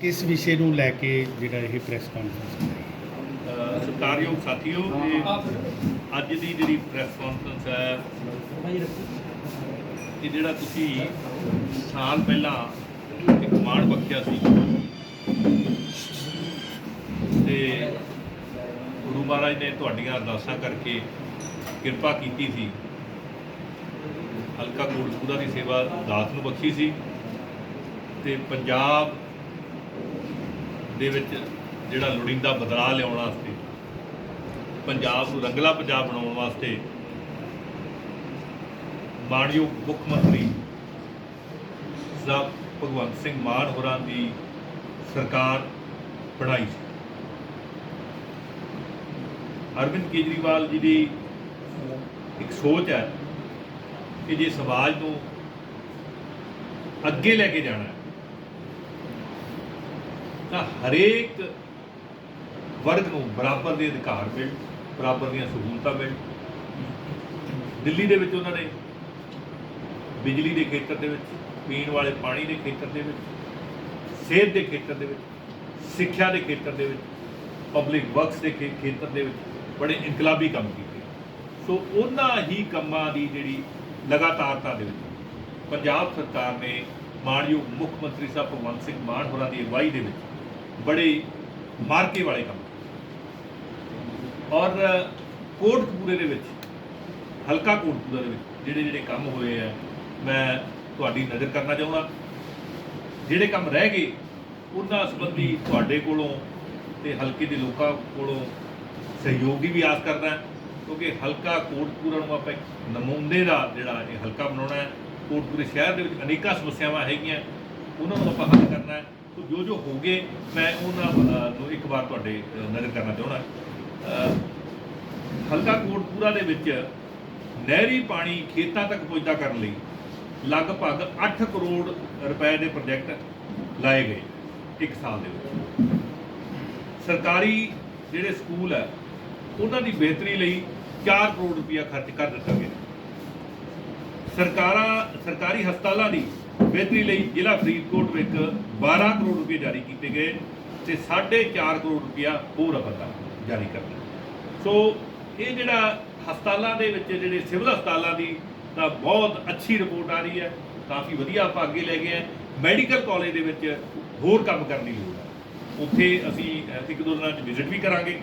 ਕਿਸ ਵਿਸ਼ੇ ਨੂੰ ਲੈ ਕੇ ਜਿਹੜਾ ਇਹ ਪ੍ਰੈਸ ਕਾਨਫਰੰਸ ਹੈ ਅ, ਸਤਿਕਾਰਯੋਗ ਸਾਥੀਓ ਇਹ ਅੱਜ ਦੀ ਜਿਹੜੀ ਪ੍ਰੈਸ ਕਾਨਫਰੰਸ ਹੈ ਇਹ ਜਿਹੜਾ ਤੁਸੀਂ ਸਾਲ ਪਹਿਲਾਂ ਇੱਕ ਮਾਣ ਬਖਸ਼ਿਆ ਸੀ। ਤੇ ਗੁਰੂ ਮਹਾਰਾਜ ਨੇ ਤੁਹਾਡੀਆਂ ਅਰਦਾਸਾਂ ਕਰਕੇ ਕਿਰਪਾ ਕੀਤੀ ਸੀ। ਹਲਕਾ ਕੋਟਕਪੂਰਾ ਦੀ ਸੇਵਾ ਦਾਸ ਨੂੰ ਬਖਸ਼ੀ ਸੀ। ਤੇ ਪੰਜਾਬ ਦੇ ਵਿੱਚ ਜਿਹੜਾ ਲੋੜੀਂਦਾ ਬਦਲਾਅ ਲਿਆਉਣ ਵਾਸਤੇ, ਪੰਜਾਬ ਨੂੰ ਰੰਗਲਾ ਪੰਜਾਬ ਬਣਾਉਣ ਵਾਸਤੇ ਮਾਣਯੋਗ ਮੁੱਖ ਮੰਤਰੀ ਸਾਹਿਬ ਭਗਵੰਤ ਸਿੰਘ ਮਾਨ ਹੋਰਾਂ ਦੀ ਸਰਕਾਰ ਬਣਾਈ ਸੀ। ਅਰਵਿੰਦ ਕੇਜਰੀਵਾਲ ਜੀ ਦੀ ਇੱਕ ਸੋਚ ਹੈ ਕਿ ਜੇ ਸਮਾਜ ਨੂੰ ਅੱਗੇ ਲੈ ਕੇ ਜਾਣਾ ਹੈ ਤਾਂ ਹਰੇਕ ਵਰਗ ਨੂੰ ਬਰਾਬਰ ਦੇ ਅਧਿਕਾਰ ਮਿਲ, ਬਰਾਬਰ ਦੀਆਂ ਸਹੂਲਤਾਂ ਮਿਲ। ਦਿੱਲੀ ਦੇ ਵਿੱਚ ਉਹਨਾਂ ਨੇ ਬਿਜਲੀ ਦੇ ਖੇਤਰ ਦੇ ਵਿੱਚ, ਪੀਣ ਵਾਲੇ ਪਾਣੀ ਦੇ ਖੇਤਰ ਦੇ ਵਿੱਚ, ਸਿਹਤ ਦੇ ਖੇਤਰ ਦੇ ਵਿੱਚ, ਸਿੱਖਿਆ ਦੇ ਖੇਤਰ ਦੇ ਵਿੱਚ ਪਬਲਿਕ ਵਰਕਸ ਦੇ ਖੇ- ਖੇਤਰ ਦੇ ਵਿੱਚ ਬੜੇ ਇਨਕਲਾਬੀ ਕੰਮ ਕੀਤੇ। ਸੋ ਉਹਨਾਂ ਹੀ ਕੰਮਾਂ ਦੀ ਜਿਹੜੀ ਲਗਾਤਾਰਤਾ ਦੇ ਵਿੱਚ ਪੰਜਾਬ ਸਰਕਾਰ ਨੇ ਮਾਣਯੋਗ ਮੁੱਖ ਮੰਤਰੀ ਸਾਹਿਬ ਭਗਵੰਤ ਸਿੰਘ ਮਾਨ ਹੋਰਾਂ ਦੀ ਅਗਵਾਈ ਦੇ ਵਿੱਚ ਬੜੇ ਮਾਰਕੇ ਵਾਲੇ ਕੰਮ ਔਰ ਕੋਟਕਪੂਰੇ ਦੇ ਵਿੱਚ ਹਲਕਾ ਕੋਟਕਪੂਰਾ ਦੇ ਵਿੱਚ ਜਿਹੜੇ ਜਿਹੜੇ ਕੰਮ ਹੋਏ ਆ ਮੈਂ ਤੁਹਾਡੀ ਨਜ਼ਰ ਕਰਨਾ ਚਾਹੁੰਦਾ ਜਿਹੜੇ ਕੰਮ ਰਹਿ ਗਏ ਉਹਨਾਂ ਸੰਬੰਧੀ ਤੁਹਾਡੇ ਕੋਲੋਂ ਤੇ ਹਲਕੇ ਦੇ ਲੋਕਾਂ ਕੋਲੋਂ ਸਹਿਯੋਗ ਦੀ ਵੀ ਆਸ ਕਰਦਾ ਕਿਉਂਕਿ ਹਲਕਾ ਕੋਟਕਪੂਰਾ ਨੂੰ ਆਪਾਂ ਇੱਕ ਨਮੂਨੇ ਦਾ ਜਿਹੜਾ ਇਹ ਹਲਕਾ ਬਣਾਉਣਾ ਹੈ ਕੋਟਕਪੂਰੇ ਸ਼ਹਿਰ ਦੇ ਵਿੱਚ ਅਨੇਕਾਂ ਸਮੱਸਿਆਵਾਂ ਹੈਗੀਆਂ ਉਹਨਾਂ ਨੂੰ ਆਪਾਂ ਹੱਲ ਕਰਨਾ ਹੈ ਸੋ ਜੋ ਜੋ ਹੋ ਗਏ ਮੈਂ ਉਹਨਾਂ ਅ, ਨੂੰ ਇੱਕ ਵਾਰ ਤੁਹਾਡੇ ਨਜ਼ਰ ਕਰਨਾ ਚਾਹੁੰਦਾ। ਹਲਕਾ ਕੋਟਕਪੂਰਾ ਦੇ ਵਿੱਚ ਨਹਿਰੀ ਪਾਣੀ ਖੇਤਾਂ ਤੱਕ ਪਹੁੰਚਦਾ ਕਰਨ ਲਈ ਲਗਭਗ 8 ਕਰੋੜ ਰੁਪਏ ਦੇ ਪ੍ਰੋਜੈਕਟ ਲਾਏ ਗਏ ਇੱਕ ਸਾਲ ਦੇ ਵਿੱਚ। ਸਰਕਾਰੀ ਜਿਹੜੇ ਸਕੂਲ ਹੈ ਉਹਨਾਂ ਦੀ ਬਿਹਤਰੀ ਲਈ 4 ਕਰੋੜ ਰੁਪਇਆ ਖਰਚ ਕਰ ਦਿੱਤਾ ਗਿਆ। ਸਰਕਾਰਾਂ ਸਰਕਾਰੀ ਹਸਪਤਾਲਾਂ ਦੀ ਬਿਹਤਰੀ ਲਈ ਜ਼ਿਲ੍ਹਾ ਫਰੀਦਕੋਟ ਵਿੱਚ 12 ਕਰੋੜ ਰੁਪਏ ਜਾਰੀ ਕੀਤੇ ਗਏ ਤੇ 4.5 ਕਰੋੜ ਰੁਪਇਆ ਹੋਰ ਅਪਤਾ ਜਾਰੀ ਕਰਨਾ ਸੋ ਇਹ ਜਿਹੜਾ ਹਸਪਤਾਲਾਂ ਦੇ ਵਿੱਚ ਜਿਹੜੇ ਸਿਵਲ ਹਸਪਤਾਲਾਂ ਦੀ ਤਾਂ ਬਹੁਤ ਅੱਛੀ ਰਿਪੋਰਟ ਆ ਰਹੀ ਹੈ, ਕਾਫੀ ਵਧੀਆ ਆਪਾਂ ਅੱਗੇ ਲੈ ਗਏ ਹਾਂ। ਮੈਡੀਕਲ ਕਾਲਜ ਦੇ ਵਿੱਚ ਹੋਰ ਕੰਮ ਕਰਨ ਦੀ ਲੋੜ ਹੈ। ਉੱਥੇ ਅਸੀਂ ਇੱਕ ਦੋ ਦਿਨਾਂ 'ਚ ਵਿਜ਼ਿਟ ਵੀ ਕਰਾਂਗੇ।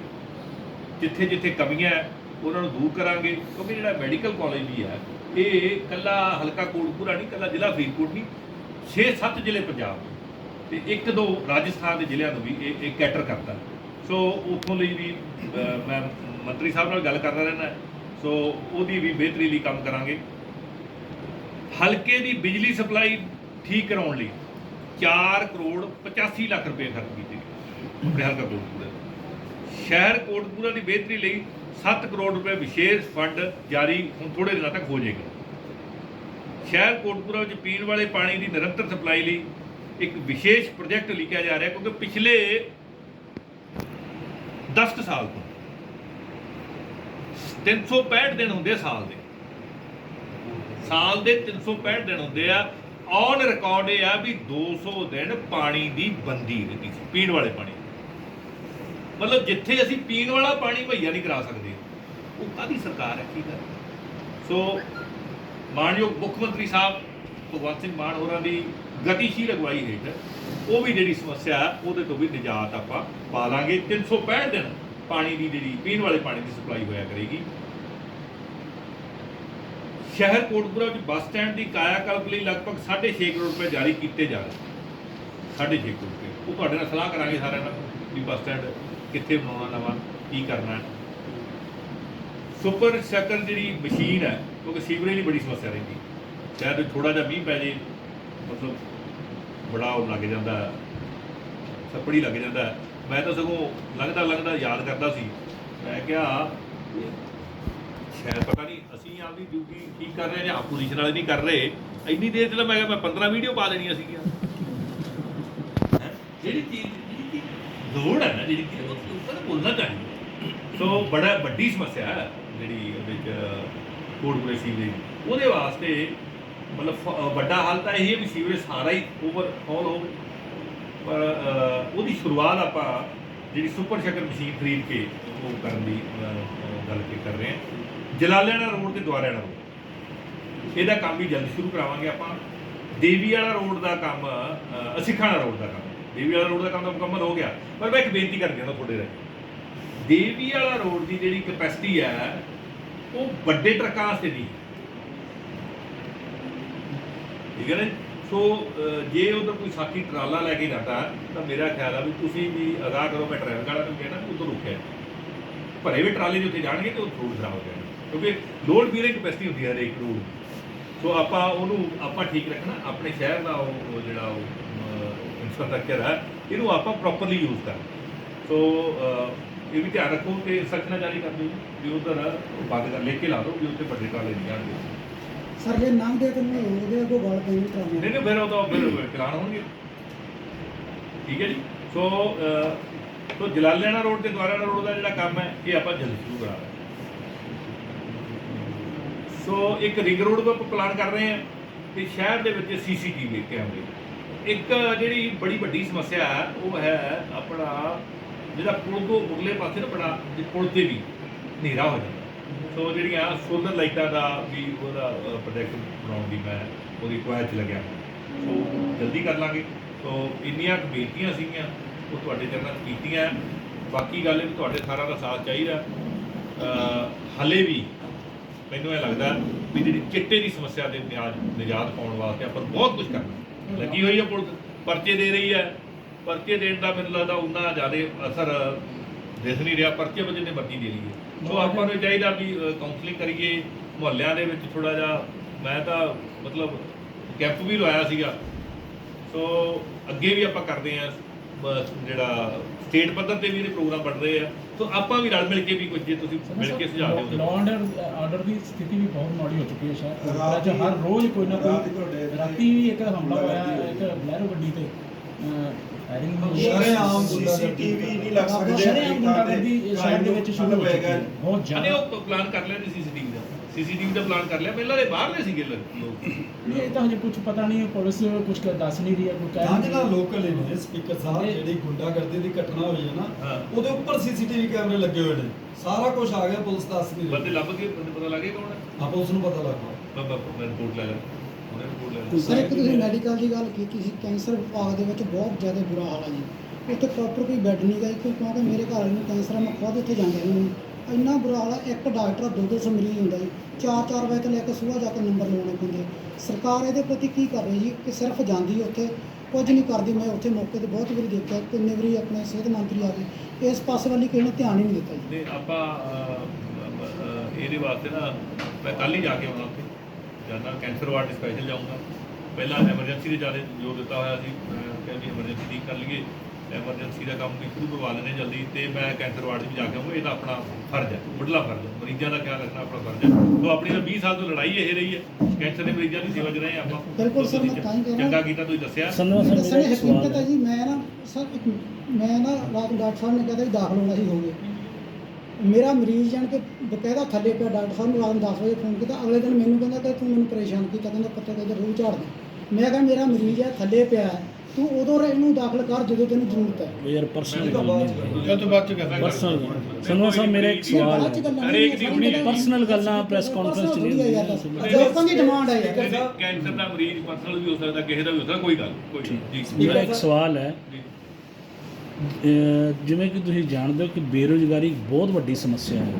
ਜਿੱਥੇ ਜਿੱਥੇ ਕਮੀਆਂ ਹੈ, ਉਹਨਾਂ ਨੂੰ ਦੂਰ ਕਰਾਂਗੇ। ਕਿਉਂਕਿ ਜਿਹੜਾ ਮੈਡੀਕਲ ਕਾਲਜ ਵੀ ਹੈ, ਇਹ ਕੱਲਾ ਹਲਕਾ ਕੋਟਪੂਰਾ ਨਹੀਂ ਕੱਲਾ ਜ਼ਿਲ੍ਹਾ ਫਰੀਦਕੋਟ ਨਹੀਂ 6-7 ਜ਼ਿਲ੍ਹੇ ਪੰਜਾਬ ਤੇ ਇੱਕ ਦੋ ਰਾਜਸਥਾਨ ਦੇ ਜ਼ਿਲ੍ਹਿਆਂ ਨੂੰ ਵੀ ਇਹ ਇਹ ਕੈਟਰ ਕਰਦਾ ਸੋ ਉੱਥੋਂ ਲਈ ਵੀ ਮੈਂ ਮੰਤਰੀ ਸਾਹਿਬ ਨਾਲ ਗੱਲ ਕਰਦਾ ਰਹਿਣਾ ਸੋ ਉਹਦੀ ਵੀ ਬਿਹਤਰੀ ਲਈ ਕੰਮ ਕਰਾਂਗੇ। ਹਲਕੇ ਦੀ ਬਿਜਲੀ ਸਪਲਾਈ ਠੀਕ ਕਰਾਉਣ ਲਈ 4 ਕਰੋੜ 85 ਲੱਖ ਰੁਪਏ ਖਰਚ ਕੀਤੇ ਗਏ। ਆਪਣੇ ਹਲਕਾ ਕੋਟਪੂਰਾ ਸ਼ਹਿਰ ਕੋਟਪੂਰਾ ਦੀ ਬਿਹਤਰੀ ਲਈ 7 ਕਰੋੜ ਰੁਪਏ ਵਿਸ਼ੇਸ਼ ਫੰਡ ਜਾਰੀ ਹੁਣ ਥੋੜੇ ਦਿਨਾਂ ਤੱਕ ਹੋ ਜਾਏਗਾ। ਸ਼ਹਿਰ ਕੋਟਪੂਰਾ ਵਿੱਚ ਪੀਣ ਵਾਲੇ ਪਾਣੀ ਦੀ ਨਿਰੰਤਰ ਸਪਲਾਈ ਲਈ ਇੱਕ ਵਿਸ਼ੇਸ਼ ਪ੍ਰੋਜੈਕਟ ਲਿਖਿਆ ਜਾ ਰਿਹਾ ਕਿਉਂਕਿ ਪਿਛਲੇ 10 ਕੁ ਸਾਲ ਤੋਂ। 365 ਦਿਨ ਹੁੰਦੇ ਸਾਲ ਦੇ। ਸਾਲ ਦੇ 365 ਦਿਨ ਹੁੰਦੇ ਆ। ਔਨ ਰਿਕਾਰਡ ਇਹ ਆ ਵੀ 200 ਦਿਨ ਪਾਣੀ ਦੀ ਬੰਦੀ ਰਹਿੰਦੀ ਸੀ, ਪੀਣ ਵਾਲੇ ਪਾਣੀ ਮਤਲਬ ਜਿੱਥੇ ਅਸੀਂ ਪੀਣ ਵਾਲਾ ਪਾਣੀ ਭਈਆ ਨਹੀਂ ਕਰਾ ਸਕਦੇ, ਉਹ ਕਾਦੀ ਸਰਕਾਰ ਹੈ, ਕੀ ਕਰ ਸੋ ਮਾਨਯੋਗ ਮੁੱਖ ਮੰਤਰੀ ਸਾਹਿਬ, ਭਗਵੰਤ ਸਿੰਘ ਮਾਨ ਹੋਰਾਂ ਦੀ ਗਤੀਸ਼ੀਲ ਅਗਵਾਈ ਹੇਠ, ਉਹ ਵੀ ਜਿਹੜੀ ਸਮੱਸਿਆ ਹੈ ਉਹਦੇ ਤੋਂ ਵੀ ਨਿਜਾਤ ਆਪਾਂ ਪਾ ਲਾਂਗੇ 365 ਦਿਨ ਪਾਣੀ ਦੀ ਜਿਹੜੀ, ਪੀਣ ਵਾਲੇ ਪਾਣੀ ਦੀ ਸਪਲਾਈ ਹੋਇਆ ਕਰੇਗੀ। ਸ਼ਹਿਰ ਕੋਟਪੁਰਾ ਵਿੱਚ ਬੱਸ ਸਟੈਂਡ ਦੀ ਕਾਇਆ ਕਲਪ ਲਈ ਲਗਭਗ 6.5 ਕਰੋੜ ਰੁਪਏ ਜਾਰੀ ਕੀਤੇ ਜਾ ਰਹੇ। 6.5 ਕਰੋੜ ਰੁਪਏ। ਉਹ ਤੁਹਾਡੇ ਨਾਲ ਸਲਾਹ ਕਰਾਂਗੇ ਸਾਰਿਆਂ ਨਾਲ ਵੀ ਬੱਸ ਸਟੈਂਡ ਕਿੱਥੇ ਬਣਾਉਣਾ, ਨਵਾਂ, ਕੀ ਕਰਨਾ ਸੁਪਰ ਸ਼ਕਰ ਜਿਹੜੀ ਮਸ਼ੀਨ ਹੈ, ਕਿਉਂਕਿ ਸੀਵਰੇਜ ਦੀ ਬੜੀ ਸਮੱਸਿਆ ਰਹਿੰਦੀ। ਸ਼ਾਇਦ ਥੋੜਾ ਜਿਹਾ ਮੀਂਹ ਪੈ ਜੇ, ਮਤਲਬ ਬੜਾ ਉਹ ਲੱਗ ਜਾਂਦਾ ਛੱਪੜੀ ਲੱਗ ਜਾਂਦਾ ਮੈਂ ਤਾਂ ਸਗੋਂ ਲੱਗਦਾ ਲੱਗਦਾ ਯਾਦ ਕਰਦਾ ਸੀ। ਮੈਂ ਕਿਹਾ, ਸ਼ਾਇਦ ਪਤਾ ਨਹੀਂ, ਅਸੀਂ ਆਪਦੀ ਡਿਊਟੀ ਠੀਕ ਕਰ ਰਹੇ ਜਾਂ ਆਪੋਜੀਸ਼ਨ ਵਾਲੇ ਨਹੀਂ ਕਰ ਰਹੇ। ਇੰਨੀ ਦੇਰ ਚ ਮੈਂ ਕਿਹਾ, ਮੈਂ 15 ਵੀਡੀਓ ਪਾ ਲੈਣੀਆਂ ਸੀਗੀਆਂ। ਜਿਹੜੀ ਚੀਜ਼ ਜਿਹੜੀ ਲੋੜ ਹੈ ਨਾ, ਜਿਹੜੀ ਚੀਜ਼ ਉਸ ਉੱਪਰ ਬੋਲਣਾ ਚਾਹੀਦਾ ਸੋ ਬੜਾ ਵੱਡੀ ਸਮੱਸਿਆ ਹੈ ਜਿਹੜੀ ਵਿੱਚ ਕੋਟਪੁਰੇ ਸੀਵਰੇਜ ਉਹਦੇ ਵਾਸਤੇ ਮਤਲਬ ਫ- ਵੱਡਾ ਹੱਲ ਤਾਂ ਇਹ ਹੈ ਵੀ ਸੀਵਰੇਜ ਸਾਰਾ ਹੀ ਓਵਰ ਆਲ ਹੋਵੇ ਪਰ ਉਹਦੀ ਸ਼ੁਰੂਆਤ ਆਪਾਂ ਜਿਹੜੀ ਸੁਪਰ ਸ਼ਕਰ ਮਸ਼ੀਨ ਖਰੀਦ ਕੇ ਉਹ ਕਰਨ ਦੀ ਗੱਲ ਕੀ ਕਰ ਰਹੇ ਹਾਂ। ਜਲਾਲਿਆਣਾ ਰੋਡ ਤੇ ਦੁਆਰਿਆਣਾ ਰੋਡ। ਇਹਦਾ ਕੰਮ ਵੀ ਜਲਦੀ ਸ਼ੁਰੂ ਕਰਾਵਾਂਗੇ ਆਪਾਂ। ਦੇਵੀ ਵਾਲਾ ਰੋਡ ਦਾ ਕੰਮ ਅ, ਰੋਡ ਦਾ ਕੰਮ। ਦੇਵੀ ਵਾਲਾ ਰੋਡ ਦਾ ਕੰਮ ਤਾਂ ਮੁਕੰਮਲ ਹੋ ਗਿਆ। ਪਰ ਮੈਂ ਇੱਕ ਬੇਨਤੀ ਕਰ ਦਿਆਂ ਤੁਹਾਡੇ ਰਾਹੀਂ। ਦੇਵੀ ਵਾਲਾ ਰੋਡ ਦੀ ਜਿਹੜੀ ਕਪੈਸਿਟੀ ਹੈ ਉਹ ਵੱਡੇ ਟਰੱਕਾਂ ਵਾਸਤੇ ਨਹੀਂ। ਠੀਕ ਹੈ ਨਾ ਸੋ ਜੇ ਉਧਰ ਕੋਈ ਸਾਥੀ ਟਰਾਲਾ ਲੈ ਕੇ ਜਾਂਦਾ, ਤਾਂ ਮੇਰਾ ਖਿਆਲ ਆ ਵੀ ਤੁਸੀਂ ਵੀ ਅਗਾਹ ਕਰੋ, ਮੈਂ ਟਰੈਵਲ ਵਾਲਾ ਨੂੰ ਕਹਿਣਾ ਤੋਂ ਰੁਕਿਆ ਭਰੇ ਵੀ ਟਰਾਲੇ ਦੇ ਉੱਤੇ ਜਾਣਗੇ ਤੇ ਉਹ ਰੋਡ ਖਰਾਬ ਹੋ ਜਾਏਗਾ ਕਿਉਂਕਿ ਲੋਡ ਵੀਰੇ ਕਪੈਸਿਟੀ ਹੁੰਦੀ ਹੈ ਹਰੇਕ ਰੋਡ ਸੋ ਆਪਾਂ ਉਹਨੂੰ, ਆਪਾਂ ਠੀਕ ਰੱਖਣਾ, ਆਪਣੇ ਸ਼ਹਿਰ ਦਾ ਉਹ ਜਿਹੜਾ ਉਹ ਇਨਫਰਾਸਟ੍ਰਕਚਰ ਹੈ ਇਹਨੂੰ ਆਪਾਂ ਪ੍ਰੋਪਰਲੀ ਯੂਜ਼ ਕਰ ਸੋ ਇਹ ਵੀ ਧਿਆਨ ਰੱਖੋ ਕਿ ਸਖਤ ਜਾਰੀ ਕਰ ਦਿਓ ਵੀ ਉਧਰ ਬੰਦ ਕਰ ਲੈ ਕੇ ਲਾ ਦਿਓ ਵੀ ਉੱਥੇ ਵੱਡੇ ਟਰਾਲੇ ਨਹੀਂ ਜਾਣਗੇ। ਸਰ ਜੇ ਲੰਘਦੇ ਤੇ ਨਹੀਂ ਉਹਦੇ ਅੱਗੋਂ ਗਲ ਪੈਣੀ ਨਹੀਂ ਟਰਾਲੇ ਨਹੀਂ ਫਿਰ ਉਹ ਤਾਂ ਫਿਰ ਚਲਾਨ ਹੋਣਗੇ। ਠੀਕ ਹੈ ਜੀ? ਸੋ ਅਹ, ਸੋ ਜਲਾਲਿਆਣਾ ਰੋਡ ਤੇ ਦੁਆਰਾਣਾ ਰੋਡ ਦਾ ਜਿਹੜਾ ਕੰਮ ਹੈ ਇਹ ਆਪਾਂ ਜਲਦੀ ਸ਼ੁਰੂ ਕਰਾ ਰਹੇ ਹਾਂ। ਸੋ ਇੱਕ ਰਿੰਗ ਰੋਡ ਦਾ ਆਪਾਂ ਪਲਾਨ ਕਰ ਰਹੇ ਹਾਂ ਤੇ ਸ਼ਹਿਰ ਦੇ ਵਿੱਚ ਸੀਸੀਟੀਵੀ ਕੈਮਰੇ। ਇੱਕ ਜਿਹੜੀ ਬੜੀ ਵੱਡੀ ਸਮੱਸਿਆ ਹੈ ਉਹ ਹੈ ਆਪਣਾ ਜਿਹੜਾ ਪੁਲ ਤੋਂ ਉਰਲੇ ਪਾਸੇ ਨਾ ਬੜਾ ਪੁਲ ਤੇ ਵੀ ਹਨੇਰਾ ਹੋ ਜਾਂਦਾ। ਸੋ ਜਿਹੜੀਆਂ ਸੋਲਰ ਲਾਈਟਾਂ ਦਾ ਵੀ ਉਹਦਾ ਪ੍ਰੋਜੈਕਟ ਬਣਾਉਣ ਦੀ ਮੈਂ ਉਹਦੀ ਕੁਆਇਤ 'ਚ ਲੱਗਿਆ। ਸੋ ਜਲਦੀ ਕਰ ਲਾਂਗੇ। ਸੋ ਇੰਨੀਆਂ ਕੁ ਬੇਨਤੀਆਂ ਸੀਗੀਆਂ, ਉਹ ਤੁਹਾਡੇ ਚਰਨਾਂ 'ਚ ਕੀਤੀਆਂ। ਬਾਕੀ ਗੱਲ ਇਹ ਵੀ ਤੁਹਾਡੇ ਸਾਰਾ ਦਾ ਸਾਥ ਚਾਹੀਦਾ। ਅਹ ਹਲੇ ਵੀ ਮੈਨੂੰ ਇਹ ਲੱਗਦਾ ਵੀ ਜਿਹੜੀ ਚਿੱਟੇ ਦੀ ਸਮੱਸਿਆ ਦੇ ਨਿਆਜ਼ ਨਿਜਾਤ ਪਾਉਣ ਵਾਸਤੇ ਆਪਾਂ ਬਹੁਤ ਕੁਝ ਕਰਨਾ। ਲੱਗੀ ਹੋਈ ਹੈ ਪੁਲਿਸ ਪਰਚੇ ਦੇ ਰਹੀ ਹੈ ਪਰਚੇ ਦੇਣ ਦਾ ਮੈਨੂੰ ਲੱਗਦਾ ਉਨਾ ਜ਼ਿਆਦਾ ਅਸਰ ਦਿਸ ਨਹੀਂ ਰਿਹਾ ਪਰਚੇ ਵਜੇ ਨੇ ਮਰਜ਼ੀ ਦੇ ਲਈਏ। ਸੋ ਆਪਾਂ ਨੂੰ ਚਾਹੀਦਾ ਵੀ ਕਾਉਂਸਲਿੰਗ ਕਰੀਏ ਮੁਹੱਲਿਆਂ ਦੇ ਵਿੱਚ ਥੋੜਾ ਜਿਹਾ ਮੈਂ ਤਾਂ ਮਤਲਬ ਕੈਂਪ ਵੀ ਲਵਾਇਆ ਸੀਗਾ। ਸੋ ਅੱਗੇ ਵੀ ਆਪਾਂ ਕਰਦੇ ਆਂ ਜਿਹੜਾ ਸਟੇਟ ਪੱਧਰ ਤੇ ਵੀ ਇਹਦੇ ਪ੍ਰੋਗਰਾਮ ਬਣ ਰਹੇ ਆ। ਸੋ ਆਪਾਂ ਵੀ ਰਲ ਮਿਲ ਕੇ ਵੀ ਕੁਝ ਜੇ ਤੁਸੀਂ ਮਿਲ ਕੇ ਸੁਝਾਅ ਦਿਓ ਲਾਅ ਐਂਡ ਆਰਡਰ ਦੀ ਸਥਿਤੀ ਵੀ ਬਹੁਤ ਮਾੜੀ ਹੋ ਚੁੱਕੀ ਹੈ ਸ਼ਹਿਰ 'ਚ ਹਰ ਰੋਜ਼ ਕੋਈ ਨਾ ਕੋਈ ਰਾਤੀ ਵੀ ਇੱਕ ਹਮਲਾ ਹੋਇਆ ਇੱਕ ਬਲੈਰੋ ਗੱਡੀ ਤੇ। ਸ਼ਰੇਆਮ ਸੀਸੀਟੀਵੀ ਨਹੀਂ ਲੱਗ ਸਕਦੇ ਸ਼ਰੇਆਮ ਗੁੰਡਾਗਰਦੀ ਸ਼ਹਿਰ ਦੇ ਵਿੱਚ ਸ਼ੁਰੂ ਹੋ ਚੁੱਕੀ ਹੈ ਬਹੁਤ ਜ਼ਿਆਦਾ ਉਹ ਪਲਾਨ ਕਰ ਲਿਆ ਜੀ ਸੀਸੀਟੀਵੀ ਦਾ। ਸੀਸੀਟੀਵੀ ਦਾ ਪਲਾਨ ਕਰ ਲਿਆ ਪਹਿਲਾਂ ਦੇ ਬਾਹਰਲੇ ਸੀਗੇ ਲੋਕ। ਨਹੀਂ ਇਹ ਤਾਂ ਹਜੇ ਕੁਝ ਪਤਾ ਨਹੀਂ ਹੈ ਪੁਲਿਸ ਕੁਝ ਦੱਸ ਨਹੀਂ ਰਹੀ ਹੈ ਕੋਈ ਕਹਿ ਜਾਂ ਨਹੀਂ ਜਿਹੜਾ। ਲੋਕਲ ਨੇ ਸਪੀਕਰ ਸਾਹਿਬ ਜਿਹੜੀ ਗੁੰਡਾਗਰਦੀ ਦੀ ਘਟਨਾ ਹੋਈ ਹੈ ਨਾ। ਉਹਦੇ ਉੱਪਰ ਸੀਸੀਟੀਵੀ ਕੈਮਰੇ ਲੱਗੇ ਹੋਏ ਨੇ। ਸਾਰਾ ਕੁਝ ਆ ਗਿਆ ਪੁਲਿਸ ਦੱਸ ਨਹੀਂ ਬੰਦੇ ਰਹੀ। ਲੱਭ ਕੇ ਬੰਦੇ ਪਤਾ ਲੱਗੇ ਕੌਣ ਹੈ? ਆ ਪੁਲਿਸ ਨੂੰ ਪਤਾ ਲੱਗ ਗਿਆ। ਮੈਂ ਮੈਂ- ਮੈਂ ਰਿਪੋਰਟ ਲੈ ਲਾਂ। ਉਹਨੇ ਰਿਪੋਰਟ ਲੈ ਲਾਂ ਸਰ ਇੱਕ ਤੁਸੀਂ ਮੈਡੀਕਲ ਦੀ ਗੱਲ ਕੀਤੀ ਸੀ ਕੈਂਸਰ ਵਿਭਾਗ ਦੇ ਵਿੱਚ ਬਹੁਤ ਜ਼ਿਆਦਾ ਬੁਰਾ ਹਾਲ ਹੈ ਜੀ। ਉੱਥੇ ਪ੍ਰੋਪਰ ਕੋਈ ਬੈੱਡ ਨਹੀਂ ਗਾ ਜੀ, ਕਿਉਂਕਿ ਮੇਰੇ ਘਰ ਨੂੰ ਕੈਂਸਰ ਆ ਮੈਂ ਖੁਦ ਉੱਥੇ ਜਾਂਦਾ ਹਾਂ ਇੰਨਾ ਬੁਰਾ ਹਾਲ ਹੈ ਇੱਕ ਡਾਕਟਰ ਦੋ ਦੋ ਸੌ ਮਰੀਜ਼ ਹੁੰਦਾ ਜੀ। ਚਾਰ ਚਾਰ ਵਜੇ ਤੋਂ ਲੈ ਕੇ ਸਵੇਰ ਜਾ ਕੇ ਨੰਬਰ ਲਾਉਣੇ ਪੈਂਦੇ ਸਰਕਾਰ ਇਹਦੇ ਪ੍ਰਤੀ ਕੀ ਕਰ ਰਹੀ ਜੀ? ਕਿ ਸਿਰਫ ਜਾਂਦੀ ਉੱਥੇ ਕੁਝ ਨਹੀਂ ਕਰਦੀ। ਮੈਂ ਉੱਥੇ ਮੌਕੇ ਤੇ ਬਹੁਤ ਵਾਰੀ ਦੇਖਿਆ ਕਿੰਨੇ ਵਾਰੀ ਆਪਣੇ ਸਿਹਤ ਮੰਤਰੀ ਆ ਗਏ। ਇਸ ਪਾਸੇ ਵੱਲ ਕਿਸੇ ਨੇ ਧਿਆਨ ਹੀ ਨਹੀਂ ਦਿੱਤਾ ਜੀ। ਤੇ ਆਪਾਂ ਅਹ, ਅਹ, ਇਹਦੇ ਵਾਸਤੇ ਨਾ ਮੈਂ ਕੱਲ ਹੀ ਜਾ ਕੇ ਆਉਣਾ ਉੱਥੇ। ਜਾਣਾ ਕੈਂਸਰ ਵਾਰਡ ਸਪੈਸ਼ਲ ਜਾਊਂਗਾ। ਪਹਿਲਾਂ ਐਮਰਜੈਂਸੀ ਦੇ ਜ਼ਿਆਦਾ ਜ਼ੋਰ ਦਿੱਤਾ ਹੋਇਆ ਸੀ। ਮੈਂ ਕਿਹਾ ਵੀ ਐਮਰਜੈਂਸੀ ਠੀਕ ਕਰ ਲਈਏ। ਐਮਰਜੈਂਸੀ ਦਾ ਕੰਮ ਵੀ ਸ਼ੁਰੂ ਕਰਵਾ ਲੈਣੇ ਜਲਦੀ। ਤੇ ਮੈਂ ਕੈਂਸਰ ਵਾਰਡ 'ਚ ਵੀ ਜਾ ਕੇ ਆਊਂਗਾ। ਇਹਦਾ ਆਪਣਾ ਫਰਜ਼ ਹੈ ਮੁੱਢਲਾ ਫਰਜ਼ ਹੈ। ਮਰੀਜ਼ਾਂ ਦਾ ਖਿਆਲ ਰੱਖਣਾ ਆਪਣਾ ਫਰਜ਼ ਹੈ। ਸੋ ਆਪਣੀ ਤਾਂ 20 ਸਾਲ ਤੋਂ ਲੜਾਈ ਇਹ ਰਹੀ ਹੈ। ਕੈਂਸਰ ਦੇ ਮਰੀਜ਼ਾਂ ਦੀ ਸੇਵਾ 'ਚ ਰਹੇ ਆਪਾਂ। ਬਿਲਕੁਲ ਸਰ, ਮੈਂ ਤਾਂ ਹੀ ਕਹਿ ਰਿਹਾ। ਚੰਗਾ ਕੀਤਾ ਤੁਸੀਂ ਦੱਸਿਆ। ਦੀ ਸਵਾਲ ਹਕੀਕਤ ਹੈ ਜੀ ਮੈਂ ਨਾ ਸਰ ਇੱਕ ਮੈਂ ਨਾ ਰਾਤ ਨੂੰ ਡਾਕਟਰ ਸਾਹਿਬ ਨੇ ਕਹਿੰਦਾ ਦਾਖਲ ਹੋਣਾ ਸੀ ਹੋ ਗਏ ਮੇਰਾ ਮਰੀਜ਼ ਜਾਣ ਕੇ ਬਕਾਇਦਾ ਥੱਲੇ ਪਿਆ ਡਾਕਟਰ ਸਾਹਿਬ ਨੂੰ ਰਾਤ ਨੂੰ 10 ਵਜੇ ਫੋਨ ਕੀਤਾ ਅਗਲੇ ਦਿਨ ਮੈਨੂੰ ਕਹਿੰਦਾ ਕਿ ਤੂੰ ਮੈਨੂੰ ਪਰੇਸ਼ਾਨ ਕੀਤਾ ਕਹਿੰਦਾ ਪੱਤੇ ਕਹਿੰਦਾ ਰੂਹ ਝਾੜ ਦੇ। ਮੈਂ ਕਿਹਾ ਮੇਰਾ ਮਰੀਜ਼ ਹੈ ਥੱਲੇ ਪਿਆ ਹੈ, ਤੂੰ ਉਦੋਂ ਰ- ਇਹਨੂੰ ਦਾਖਲ ਕਰ ਜਦੋਂ ਤੈਨੂੰ ਜ਼ਰੂਰਤ ਹੈ। ਯਾਰ ਪਰਸਨਲ ਗੱਲ ਨਹੀਂ। ਇਹ ਤੋਂ ਬਾਅਦ ਚ ਕਰਨਾ ਪਰਸਨਲ ਸੰਧਵਾ ਸਾਹਿਬ ਮੇਰਾ ਇੱਕ ਸਵਾਲ ਹੈ। ਗੱਲਾਂ ਹਰੇਕ ਦੀ ਗੱਲਾਂ personal ਗੱਲਾਂ press conference ਚ ਨਹੀਂ ਹੈ। ਹੁੰਦੀਆਂ। ਲੋਕਾਂ ਦੀ ਡਿਮਾਂਡ ਹੈ ਯਾਰ। ਕੈਂਸਰ ਦਾ ਮਰੀਜ਼ ਪਰਸਨਲ ਵੀ ਹੋ ਸਕਦਾ ਕਿਸੇ ਦਾ ਵੀ ਹੋ ਸਕਦਾ ਕੋਈ ਗੱਲ ਕੋਈ ਨਹੀਂ। ਜੀ ਮੇਰਾ ਇੱਕ ਸਵਾਲ ਹੈ। ਜੀ। ਜਿਵੇਂ ਕਿ ਤੁਸੀਂ ਜਾਣਦੇ ਹੋ ਕਿ ਬੇਰੁਜ਼ਗਾਰੀ ਬਹੁਤ ਵੱਡੀ ਸਮੱਸਿਆ ਹੈ।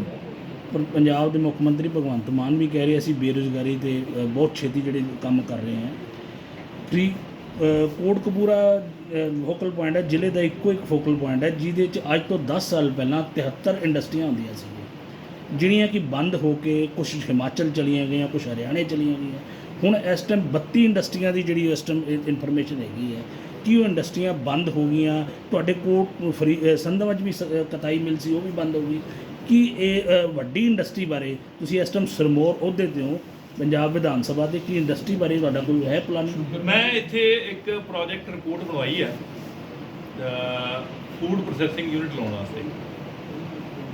ਪਰ ਪੰਜਾਬ ਦੇ ਮੁੱਖ ਮੰਤਰੀ ਭਗਵੰਤ ਮਾਨ ਵੀ ਕਹਿ ਰਹੇ ਅਸੀਂ ਬੇਰੁਜ਼ਗਾਰੀ ਤੇ ਬਹੁਤ ਛੇਤੀ ਜਿਹੜੇ ਕੰਮ ਕਰ ਰਹੇ ਹਾਂ। ਪ੍ਰੀ ਅਹ, ਕੋਟਕਪੂਰਾ ਫੋਕਲ ਪੁਆਇੰਟ ਹੈ ਜ਼ਿਲ੍ਹੇ ਦਾ ਇੱਕੋ ਇੱਕ ਫੋਕਲ ਪੁਆਇੰਟ ਹੈ ਜਿਹਦੇ ਚ ਅੱਜ ਤੋਂ 10 ਸਾਲ ਪਹਿਲਾਂ 73 ਇੰਡਸਟਰੀਆਂ ਹੁੰਦੀਆਂ ਸੀ ਜਿਹੜੀਆਂ ਕਿ ਬੰਦ ਹੋ ਕੇ ਕੁਝ ਹਿਮਾਚਲ ਚਲੀਆਂ ਗਈਆਂ ਕੁਝ ਹਰਿਆਣੇ ਚਲੀਆਂ ਗਈਆਂ। ਹੁਣ ਇਸ ਟਾਈਮ 32 ਇੰਡਸਟਰੀਆਂ ਦੀ ਜਿਹੜੀ ਇਸ ਟਾਈਮ ਇਨਫੋਰਮੇਸ਼ਨ ਹੈਗੀ ਹੈ ਕਿ ਉਹ ਇੰਡਸਟਰੀਆਂ ਬੰਦ ਹੋ ਗਈਆਂ ਤੁਹਾਡੇ ਕੋਲ ਫਰੀ ਅ, ਸੰਧਵਾਂ 'ਚ ਵੀ ਸ- ਕਤਾਈ ਮਿਲ ਸੀ ਉਹ ਵੀ ਬੰਦ ਹੋ ਗਈ। ਕਿ ਇਹ ਵੱਡੀ ਇੰਡਸਟਰੀ ਬਾਰੇ ਤੁਸੀਂ ਇਸ ਟਾਈਮ ਸਰਮੋਰ ਅਹੁਦੇ ਤੇ ਹੋ? ਪੰਜਾਬ ਵਿਧਾਨ ਸਭਾ ਦੇ ਕੀ ਇੰਡਸਟਰੀ ਬਾਰੇ ਤੁਹਾਡਾ ਕੋਈ ਹੈ ਪਲਾਨ ਮੈਂ ਇੱਥੇ ਇੱਕ ਪ੍ਰੋਜੈਕਟ ਰਿਪੋਰਟ ਬਣਵਾਈ ਹੈ ਫੂਡ ਪ੍ਰੋਸੈਸਿੰਗ ਯੂਨਿਟ ਲਾਉਣ ਵਾਸਤੇ।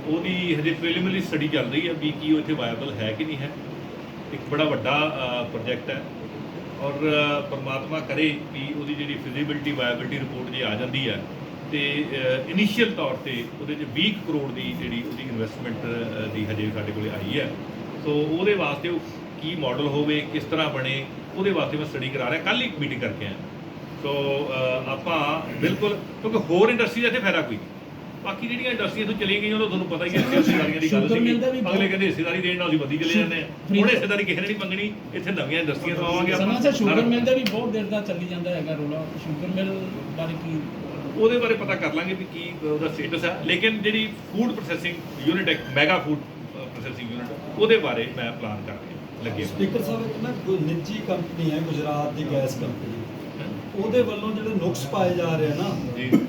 ਉਹਦੀ ਹਜੇ ਪ੍ਰੀਲਿਮਿਨਰੀ ਸਟੱਡੀ ਚੱਲ ਰਹੀ ਹੈ ਵੀ ਕੀ ਉਹ ਇੱਥੇ ਵਾਇਬਲ ਹੈ ਕਿ ਨਹੀਂ ਹੈ। ਇੱਕ ਬੜਾ ਵੱਡਾ ਪ੍ਰੋਜੈਕਟ ਹੈ। ਔਰ ਪਰਮਾਤਮਾ ਕਰੇ ਵੀ ਉਹਦੀ ਜਿਹੜੀ ਫਿਜ਼ੀਬਿਲਟੀ ਵਾਇਬਿਲਟੀ ਰਿਪੋਰਟ ਜੇ ਆ ਜਾਂਦੀ ਹੈ, ਤੇ ਇਨੀਸ਼ੀਅਲ ਤੌਰ ਤੇ ਉਹਦੇ 'ਚ 20 ਕੁ ਕਰੋੜ ਦੀ ਜਿਹੜੀ ਉਹਦੀ ਇਨਵੈਸਟਮੈਂਟ ਦੀ ਹਜੇ ਸਾਡੇ ਕੋਲੇ ਆਈ ਹੈ। ਸੋ ਉਹਦੇ ਵਾਸਤੇ ਉਹ ਕੀ ਮਾਡਲ ਹੋਵੇ, ਕਿਸ ਤਰ੍ਹਾਂ ਬਣੇ, ਉਹਦੇ ਵਾਸਤੇ ਮੈਂ ਸਟੱਡੀ ਕਰਾ ਰਿਹਾ। ਕੱਲ ਇੱਕ ਮੀਟਿੰਗ ਕਰਕੇ ਆਇਆ। ਸੋ ਆਪਾਂ ਬਿਲਕੁਲ, ਕਿਉਂਕਿ ਹੋਰ ਇੰਡਸਟਰੀ ਦਾ ਇੱਥੇ ਫਾਇਦਾ ਕੋਈ ਨਹੀਂ। ਬਾਕੀ ਜਿਹੜੀਆਂ ਇੰਡਸਟਰੀਆਂ ਤੋਂ ਚਲੀ ਗਈਆਂ ਉਹ ਤੁਹਾਨੂੰ ਪਤਾ ਹੀ ਹੈ ਹਿੱਸੇਦਾਰੀਆਂ ਦੀ ਗੱਲ ਸੀ ਅਗਲੇ ਕਹਿੰਦੇ ਹਿੱਸੇਦਾਰੀ ਦੇਣ ਨਾਲ ਅਸੀਂ ਵਧੀ ਚਲੇ ਜਾਂਦੇ ਆ ਹੁਣ ਹਿੱਸੇਦਾਰੀ ਕਿਸੇ ਨੇ ਨਹੀਂ ਮੰਗਣੀ ਇੱਥੇ ਨਵੀਆਂ ਇੰਡਸਟਰੀਆਂ ਤੋਂ ਆਵਾਂਗੇ ਸਮਾਂ ਸੇ ਸ਼ੂਗਰ ਮਿਲ ਦਾ ਵੀ ਬਹੁਤ ਦੇਰ ਦਾ ਚੱਲੀ ਜਾਂਦਾ ਹੈਗਾ ਰੋਲਾ। ਸ਼ੂਗਰ ਮਿਲ ਬਾਰੇ ਕੀ? ਉਹਦੇ ਬਾਰੇ ਪਤਾ ਕਰ ਲਾਂਗੇ ਵੀ ਕੀ ਉਹਦਾ ਸਟੇਟਸ ਹੈ ਲੇਕਿਨ ਜਿਹੜੀ ਫੂਡ ਪ੍ਰੋਸੈਸਿੰਗ ਯੂਨਿਟ ਹੈ ਮੈਗਾ ਫੂਡ ਪ੍ਰੋਸੈਸਿੰਗ ਯੂਨਿਟ ਉਹਦੇ ਬਾਰੇ ਮੈਂ ਪਲਾਨ ਕਰਕੇ ਲੱਗੇ ਹੋਏ। ਸਪੀਕਰ ਸਾਹਿਬ ਇੱਕ ਨਾ ਕੋਈ ਨਿੱਜੀ ਕੰਪਨੀ ਹੈ ਗੁਜਰਾਤ ਦੀ ਗੈਸ ਕੰਪਨੀ ਉਹਦੇ ਵੱਲੋਂ ਜਿਹੜੇ ਨੁਕਸ ਪਾਏ ਜਾ ਰਹੇ ਆ ਨਾ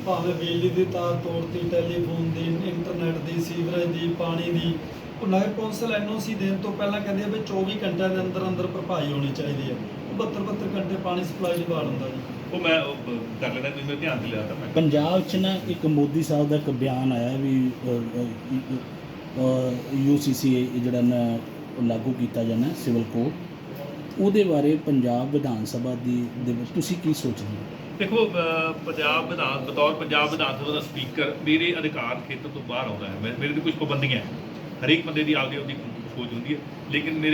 ਭਾਵੇਂ ਬਿਜਲੀ ਦੀ ਤਾਰ ਤੋੜਤੀ ਟੈਲੀਫੋਨ ਦੀ ਇੰਟਰਨੈਟ ਦੀ ਸੀਵਰੇਜ ਦੀ ਪਾਣੀ ਦੀ ਉਹ ਨਗਰ ਕੌਂਸਲ ਐਨਓਸੀ ਦੇਣ ਤੋਂ ਪਹਿਲਾਂ ਕਹਿੰਦੇ ਆ ਵੀ 24 ਘੰਟਿਆਂ ਦੇ ਅੰਦਰ ਅੰਦਰ ਭਰਪਾਈ ਹੋਣੀ ਚਾਹੀਦੀ ਹੈ ਉਹ 72 72 ਘੰਟੇ ਪਾਣੀ ਸਪਲਾਈ ਦੀ ਬਾੜ ਹੁੰਦਾ ਜੀ। ਉਹ ਮੈਂ ਕਰ ਲੈਣਾ ਤੁਸੀਂ ਮੇਰੇ ਧਿਆਨ ਤੇ ਲਿਆ ਤਾਂ ਮੈਂ। ਪੰਜਾਬ 'ਚ ਨਾ ਇੱਕ ਮੋਦੀ ਸਾਹਿਬ ਦਾ ਇੱਕ ਬਿਆਨ ਆਇਆ ਵੀ ਯੂਸੀਸੀ ਜਿਹੜਾ ਨਾ ਉਹ ਲਾਗੂ ਕੀਤਾ ਜਾਣਾ ਸਿਵਲ ਕੋਡ। ਉਹਦੇ ਬਾਰੇ ਪੰਜਾਬ ਵਿਧਾਨ ਸਭਾ ਦੀ ਦੇ ਵਿੱਚ ਤੁਸੀਂ ਕੀ ਸੋਚਦੇ ਹੋ? ਦੇਖੋ ਪੰਜਾਬ ਵਿਧਾਨ, ਬਤੌਰ ਪੰਜਾਬ ਵਿਧਾਨ ਸਭਾ ਦਾ ਸਪੀਕਰ ਮੇਰੇ ਅਧਿਕਾਰ ਖੇਤਰ ਤੋਂ ਬਾਹਰ ਆਉਂਦਾ ਹੈ। ਮੈਂ- ਮੇਰੇ ਤੇ ਕੁਝ ਪਾਬੰਦੀਆਂ ਹੈ। ਹਰੇਕ ਬੰਦੇ ਦੀ ਆਪਦੀ ਆਪਦੀ ਸੋਚ ਹੁੰਦੀ ਹੈ। ਲੇਕਿਨ ਮੇਰੇ